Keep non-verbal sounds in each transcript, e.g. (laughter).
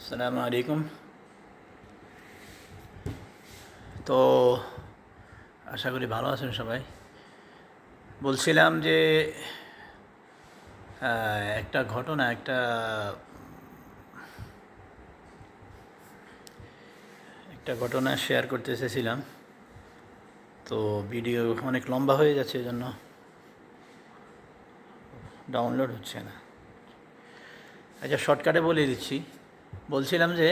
আসসালামু আলাইকুম তো আশা করি ভালো আছেন সবাই। বলছিলাম যে একটা ঘটনা, একটা একটা ঘটনা শেয়ার করতে এসেছিলাম। তো ভিডিও অনেক লম্বা হয়ে যাচ্ছে এজন্য ডাউনলোড হচ্ছে না। আচ্ছা শর্টকাটে বলে দিচ্ছি। বলছিলাম যে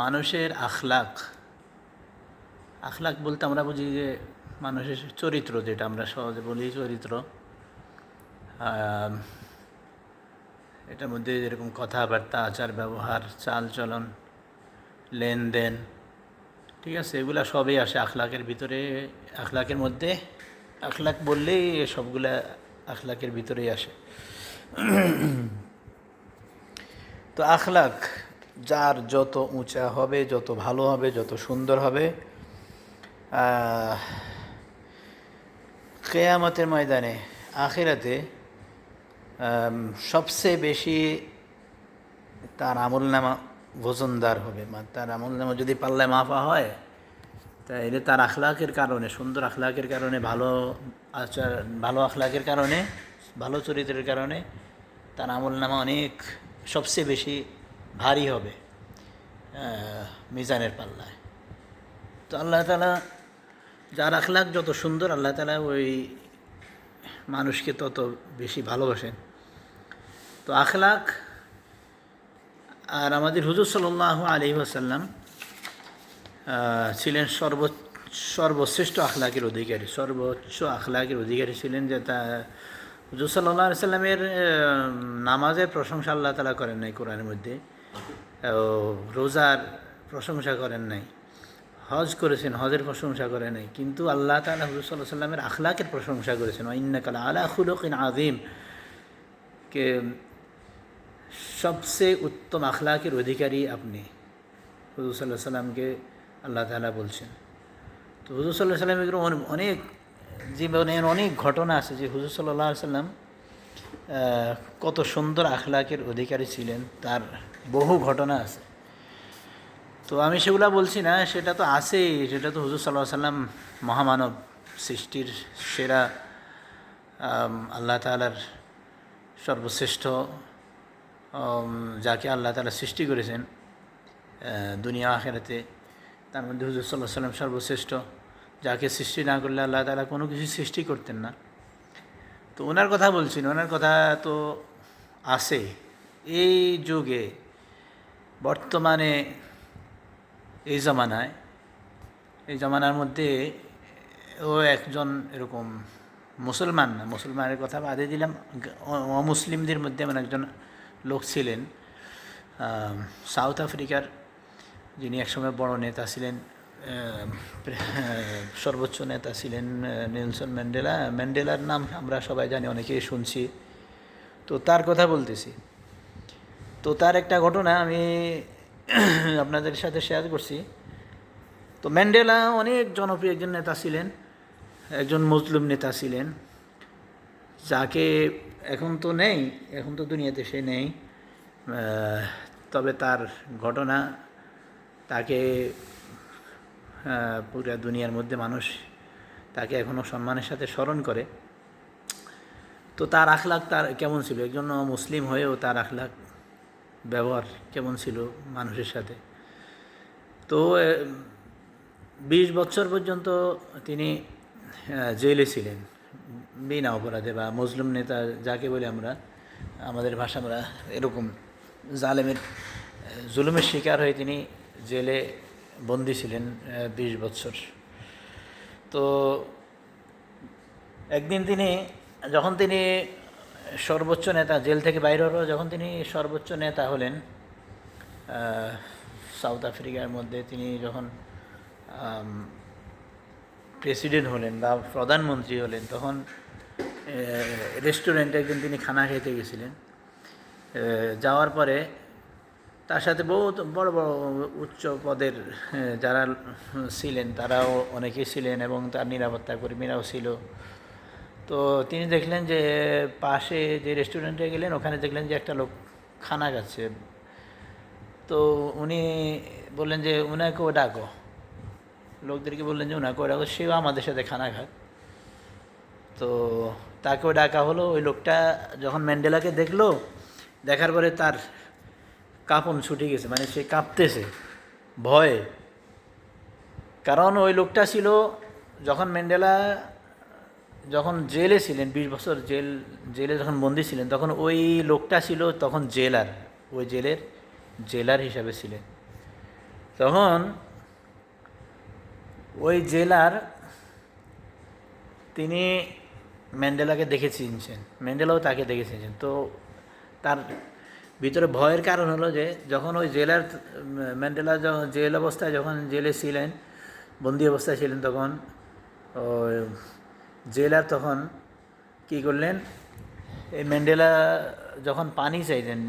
মানুষের আখলাক আখলাক বলতে আমরা বুঝি যে মানুষের চরিত্র যেটা আমরা সহজে বলি চরিত্র। এটার মধ্যে যেরকম কথাবার্তা, আচার, ব্যবহার চাল চলন লেনদেন, ঠিক আছে, এগুলা সবই আসে আখলাকের ভিতরে। আখলাকের মধ্যে, আখলাক বললেই সবগুলা আখলাকের ভিতরেই আসে। তো আখলাক যার যত উঁচা হবে, যত ভালো হবে, যত সুন্দর হবে কেয়ামতের ময়দানে, আখেরাতে সবচেয়ে বেশি তার আমল নামা ওজনদার হবে তার আমল নামা যদি পাল্লায় মাফা হয়, তাইলে তার আখলাকের কারণে, সুন্দর আখলাকের কারণে, ভালো আচার, ভালো আখলাকের কারণে, ভালো চরিত্রের কারণে তার আমল নামা অনেক সবচেয়ে বেশি ভারী হবে মিজানের পাল্লায়। তো আল্লাহ তালা যার আখলাক যত সুন্দর, আল্লাহ তালা ওই মানুষকে তত বেশি ভালোবাসেন। তো আখলাক আর আমাদের হুজুর সাল্লাহ আলী আসাল্লাম ছিলেন সর্ব, সর্বশ্রেষ্ঠ আখলাকের অধিকারী, সর্বোচ্চ আখলাকের অধিকারী ছিলেন যে তা হুজুর সাল্লাহ নামাজের প্রশংসা আল্লাহ তালা করেন নাই কোরআনের মধ্যে। রোজার প্রশংসা করেন নাই। হজ করেছেন, হজের প্রশংসা করে নাই। কিন্তু আল্লাহ তালা হুজুর সাল্লাহ সাল্লামের আখলাকের প্রশংসা করেছেন। ইন্নাকালা আলা খুলকিন আদিম কে, সবচেয়ে উত্তম আখলাকের অধিকারী আপনি। হুজুর সাল্লাহ সাল্লামকে আল্লাহ তালা বলছেন। তো হুজুর সাল্লাহ সাল্লামের অনে- অনেক জীবনের অনেক ঘটনা আছে যে হুজুর সাল্লাহ সাল্লাম কত সুন্দর আখলাকের অধিকারী ছিলেন, তার বহু ঘটনা আছে। তো আমি সেগুলা বলছি না, সেটা তো আছেই, সেটা তো হুজুর সাল্লাহ সাল্লাম মহামানব সৃষ্টির সেরা আল্লাহ তালার সর্বশ্রেষ্ঠ যাকে আল্লাহ তালা সৃষ্টি করেছেন দুনিয়া আখেরাতে, তার মধ্যে হুজুর সাল্লাহ সাল্লাম সর্বশ্রেষ্ঠ। যাকে সৃষ্টি না করলে আল্লাহ তালা কোনো কিছু সৃষ্টি করতেন না। তো ওনার কথা বলছি না, ওনার কথা তো আছে। এই যুগে বর্তমানে এই জমানায় এই জমানার মধ্যে ও একজন এরকম মুসলমান না মুসলমানের কথা বাদে দিলাম অমুসলিমদের মধ্যে এমন একজন লোক ছিলেন সাউথ আফ্রিকার যিনি একসময় বড় নেতা ছিলেন। সর্বোচ্চ নেতা ছিলেন নেলসন ম্যান্ডেলা। ম্যান্ডেলার নাম আমরা সবাই জানি, অনেকেই শুনছি। তো তার কথা বলতেছি। তো তার একটা ঘটনা আমি (clears throat) আপনাদের সাথে শেয়ার করছি। তো ম্যান্ডেলা অনেক জনপ্রিয় একজন নেতা ছিলেন, একজন মুসলিম নেতা ছিলেন, যাকে এখন তো নেই, এখন তো দুনিয়াতে সে নেই। তবে তার ঘটনা, তাকে পুরা দুনিয়ার মধ্যে মানুষ তাকে এখনও সম্মানের সাথে স্মরণ করে। তো তার আখলাক তার কেমন ছিল? একজন মুসলিম হয়েও তার আখলাক, ব্যবহার কেমন ছিল মানুষের সাথে? তো বিশ বছর পর্যন্ত তিনি জেলে ছিলেন। বিনা অপরাধে বা মুসলিম নেতা যাকে বলি আমরা, আমাদের ভাষা আমরা এরকম জালেমের জুলুমের শিকার হয়ে তিনি জেলে বন্দী ছিলেন বিশ বছর তো একদিন তিনি, যখন তিনি সর্বোচ্চ নেতা, জেল থেকে বাইরে হলো যখন তিনি সর্বোচ্চ নেতা হলেন সাউথ আফ্রিকার মধ্যে তিনি যখন প্রেসিডেন্ট হলেন বা প্রধানমন্ত্রী হলেন, তখন রেস্টুরেন্টে একদিন তিনি খানা খেতে গেছিলেন। যাওয়ার পরে তার সাথে বহুত বড় বড় উচ্চ পদের যারা ছিলেন, তারাও অনেকেই ছিলেন এবং তার নিরাপত্তা কর্মীরাও ছিল। তো তিনি দেখলেন যে পাশে যে রেস্টুরেন্টে গেলেন, ওখানে দেখলেন যে একটা লোক খানা খাচ্ছে। তো উনি বললেন যে উনাকেও ডাকো। লোকদেরকে বললেন যে উনাকেও ডাকো, সেও আমাদের সাথে খানা খাক তো তাকেও ডাকা হলো। ওই লোকটা যখন ম্যান্ডেলাকে দেখল, দেখার পরে তার কাঁপন ছুটে গেছে মানে সে কাঁপতেছে, ভয়ে। কারণ ওই লোকটা ছিল যখন ম্যান্ডেলা যখন জেলে ছিলেন, বিশ বছর জেল, জেলে যখন বন্দি ছিলেন, তখন ওই লোকটা ছিল তখন জেলার, ওই জেলের জেলার হিসাবে ছিলেন। তখন ওই জেলার তিনি ম্যান্ডেলাকে দেখে চিনছেন, ম্যান্ডেলাও তাকে দেখে চিনছেন। তো তার ভিতরে ভয়ের কারণ হলো যে, যখন ওই জেলার ম্যান্ডেলা যখন জেল অবস্থায় যখন জেলে ছিলেন, বন্দি অবস্থায় ছিলেন তখন জেলার তখন কি করলেন, এই ম্যান্ডেলা যখন পানি চাইতেন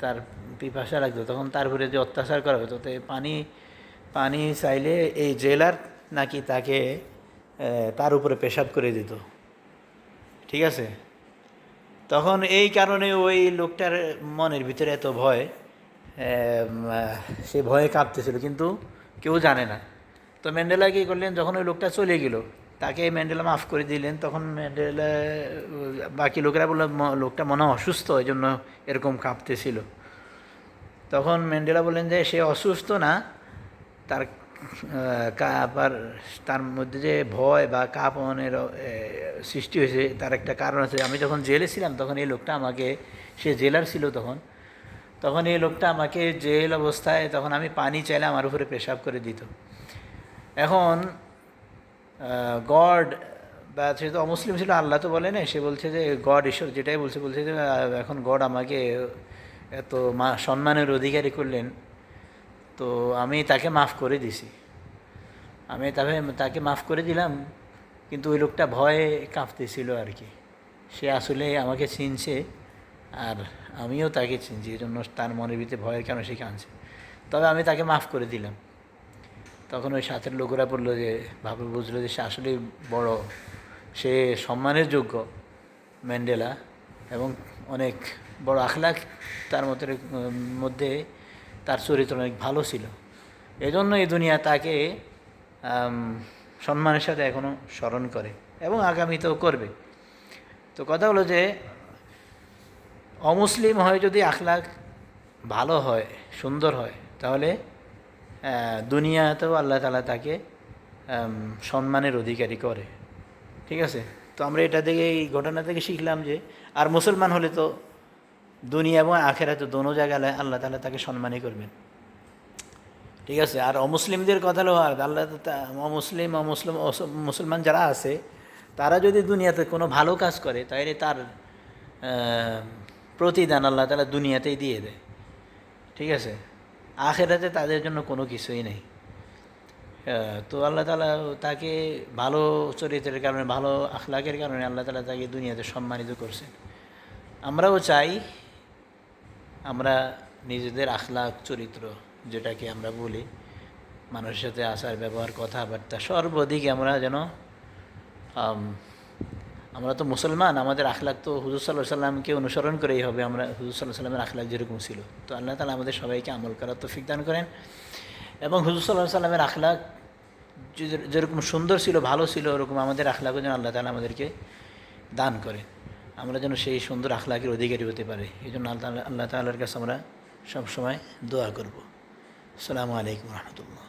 তার পিপাসা লাগতো, তখন তার উপরে যে অত্যাচার করা হতো, তো পানি পানি চাইলে এই জেলার নাকি তাকে তার উপরে পেশাব করে দিত। ঠিক আছে? তখন এই কারণে ওই লোকটার মনের ভিতরে এত ভয় সে ভয়ে কাঁপতেছিল, কিন্তু কেউ জানে না। তো ম্যান্ডেলা কী করলেন, যখন ওই লোকটা চলে গেল, তাকে ম্যান্ডেলা মাফ করে দিলেন, তখন ম্যান্ডেলা, বাকি লোকেরা বলল, "ম- লোকটা মনে অসুস্থ এই জন্য এরকম কাঁপতেছিল। তখন ম্যান্ডেলা বললেন যে, সে অসুস্থ না, তার কাঁপার তার মধ্যে যে ভয় বা কাঁপনের সৃষ্টি হয়েছে, তার একটা কারণ আছে। আমি যখন জেলে ছিলাম, তখন এই লোকটা আমাকে, সে জেলার ছিল তখন তখন এই লোকটা আমাকে জেল অবস্থায় তখন আমি পানি চাইলে আমার উপরে পেশাব করে দিত। এখন গড বা সে তো অমুসলিম ছিল, আল্লাহ তো বলে না সে বলছে যে গড ঈশ্বর যেটাই বলছে বলছে যে এখন গড আমাকে এত মা সম্মানের অধিকারী করলেন। তো আমি তাকে মাফ করে দিছি। আমি তাকে তাকে মাফ করে দিলাম, কিন্তু ওই লোকটা ভয়ে কাঁপতেছিল আর কি। সে আসলে আমাকে চিনছে, আর আমিও তাকে চিনছি, এই জন্য তার মনের ভিতরে ভয়ের কেন সে কাঁদছে। তবে আমি তাকে মাফ করে দিলাম। তখন ওই সাথের লোকেরা বলল যে ভাবে বুঝলো যে সে আসলে বড়, সে সম্মানের যোগ্য ম্যান্ডেলা এবং অনেক বড় আখলাখ তার মধ্যে মধ্যে তার চরিত্র অনেক ভালো ছিল। এজন্য এই দুনিয়া তাকে সম্মানের সাথে এখনও স্মরণ করে এবং আগামীতেও করবে। তো কথা হলো যে, অমুসলিম হয় যদি আখলাক ভালো হয়, সুন্দর হয়, তাহলে দুনিয়াতেও আল্লাহ তালা তাকে সম্মানের অধিকারী করে। ঠিক আছে? তো আমরা এটা থেকে এই ঘটনা থেকে শিখলাম যে, আর মুসলমান হলে তো দুনিয়া এবং আখেরাতে দোনো জায়গায় আল্লাহ তালা তাকে সম্মানই করবেন। ঠিক আছে? আর অমুসলিমদের কথা হলো আর আল্লাহ অমুসলিম অমুসলিম মুসলমান যারা আছে, তারা যদি দুনিয়াতে কোনো ভালো কাজ করে তাহলে তার প্রতিদান আল্লাহ তালা দুনিয়াতেই দিয়ে দেয়। ঠিক আছে? আখেরাতে তাদের জন্য কোনো কিছুই নেই। তো আল্লাহ তালা তাকে ভালো চরিত্রের কারণে, ভালো আখলাকের কারণে আল্লাহ তালা তাকে দুনিয়াতে সম্মানিত করছেন। আমরাও চাই আমরা নিজেদের আখলাক চরিত্র যেটাকে আমরা বলি, মানুষের সাথে আসার ব্যবহার, কথাবার্তা, সর্বদিকে আমরা যেন আমরা তো মুসলমান, আমাদের আখলাক তো হুজুর সাল্লাহ সাল্লামকে অনুসরণ করেই হবে, আমরা হুজুর সাল্লাহ সাল্লামের আখলাক যেরকম ছিল। তো আল্লাহ তালা আমাদের সবাইকে আমল করার তৌফিক দান করেন। এবং হুজুর সাল্লাহ সাল্লামের আখলাক যেরকম সুন্দর ছিল, ভালো ছিল, ওরকম আমাদের আখলাকও যেন আল্লাহ তালা আমাদেরকে দান করে আমরা যেন সেই সুন্দর আখলাকের অধিকারী হতে পারি। এই জন্য আল্লাহ আল্লাহ তাল্লার কাছে আমরা সবসময় দোয়া করব। আসসালামু আলাইকুম রহমতুল্লাহ।